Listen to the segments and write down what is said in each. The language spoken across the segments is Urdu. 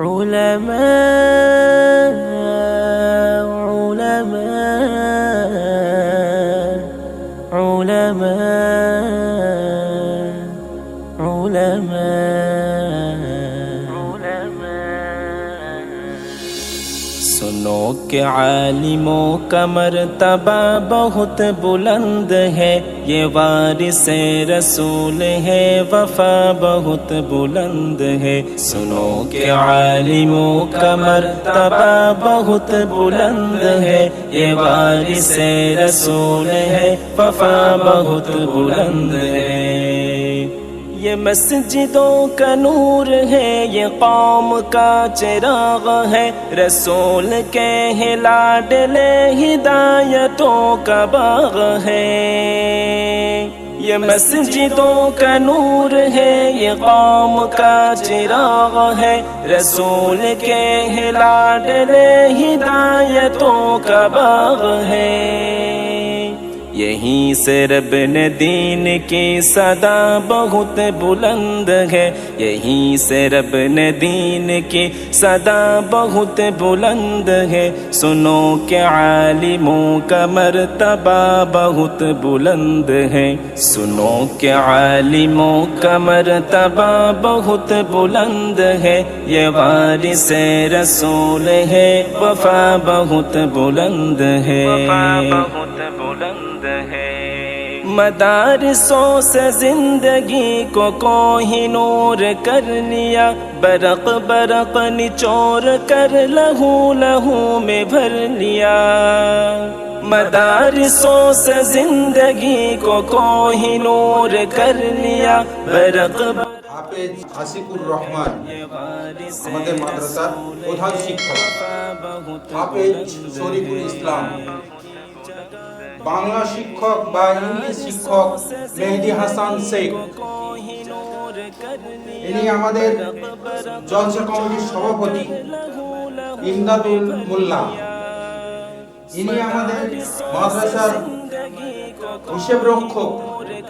علماء علماء علماء. سنو کہ عالموں کا مرتبہ بہت بلند ہے، یہ وارث رسول ہے، وفا بہت بلند ہے۔ سنو کہ عالموں کا مرتبہ بہت بلند ہے، یہ وارث رسول ہے، وفا بہت بلند ہے۔ یہ مسجدوں کا نور ہے، یہ قوم کا چراغ ہے۔ رسول کے لاڈلے ہدایتوں کا باغ ہے۔ یہ مسجدوں کا نور ہے، یہ قوم کا چراغ ہے۔ رسول کے لاڈلے ہدایتوں کا باغ ہے۔ یہیں سے رب نے دین کی صدا بہت بلند ہے۔ یہیں سے رب نے دین کی صدا بہت بلند ہے۔ سنو کہ عالموں کا مرتبہ بہت بلند ہے۔ سنو کہ عالموں کا مرتبہ بہت بلند ہے۔ یہ وارث رسول ہے۔ وفا بہت بلند ہے۔ بہت بلند ہے مدارسوں سے زندگی کو کوئی نور کر لیا برق برق نچور کر لہو لہو میں بھر لیا مدارسوں سے زندگی کو کوئی نور کر لیا برق হাফেজ আসিকুর রহমান আমাদের মাদ্রাসার প্রধান শিক্ষক হাফেজ শরীফুল ইসলাম বাংলা শিক্ষক বা ইংলিশ শিক্ষক মেহেদি হাসান শেখ। ইনি আমাদের জলসা কমিটির সভাপতি, ইমদাদুল মোল্লা। ইনি আমাদের মাদ্রাসার হিসেব রক্ষক।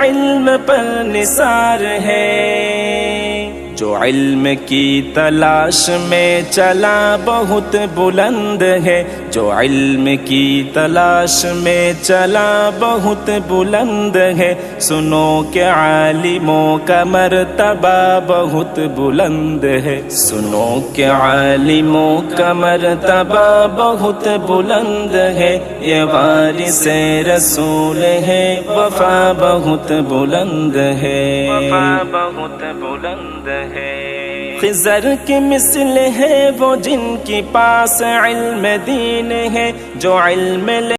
علم پر نثار ہے جو علم کی تلاش میں چلا بہت بلند ہے، جو علم کی تلاش میں چلا بہت بلند ہے۔ سنو کہ عالموں کا مرتبہ بہت بلند ہے۔ سنو کہ عالموں کا مرتبہ بہت بلند ہے۔ یہ وارث رسول ہے، وفا بہت بلند ہے۔ وفا بہت بلند ہے۔ خزر کی مثل ہے وہ جن کی پاس علم دین ہے، جو علم لے